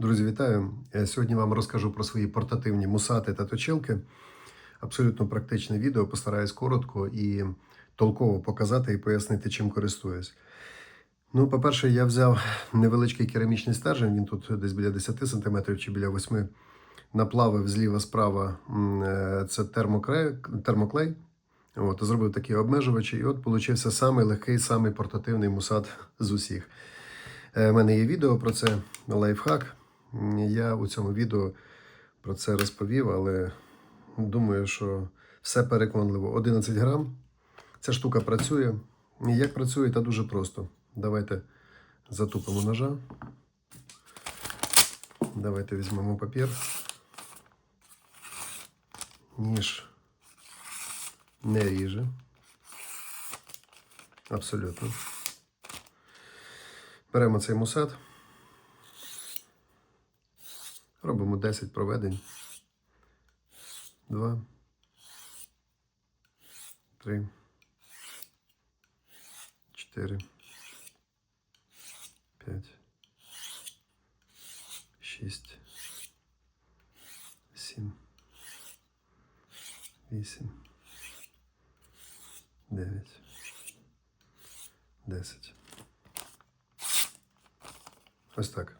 Друзі, вітаю! Я сьогодні вам розкажу про свої портативні мусати та точилки. Абсолютно практичне відео. Постараюсь коротко і толково показати і пояснити, чим користуюсь. Ну, по-перше, я взяв невеличкий керамічний стержень, він тут десь біля 10 см чи біля 8 Наплавив зліва-справа е, це термоклей, термоклей. От, зробив такі обмежувачі, і от получився самий легкий, самий портативний мусат з усіх. У мене є відео про це, лайфхак. Я у цьому відео про це розповів, але думаю, що все переконливо. 11 грам. Ця штука працює. Як працює, та дуже просто. Давайте затупимо ножа. Давайте візьмемо папір. Ніж не ріже. Абсолютно. Беремо цей мусат. Робимо 10 проведень. Два. Три. Чотири. П'ять. Шість. Сім. Вісім. Дев'ять. Десять. Ось так.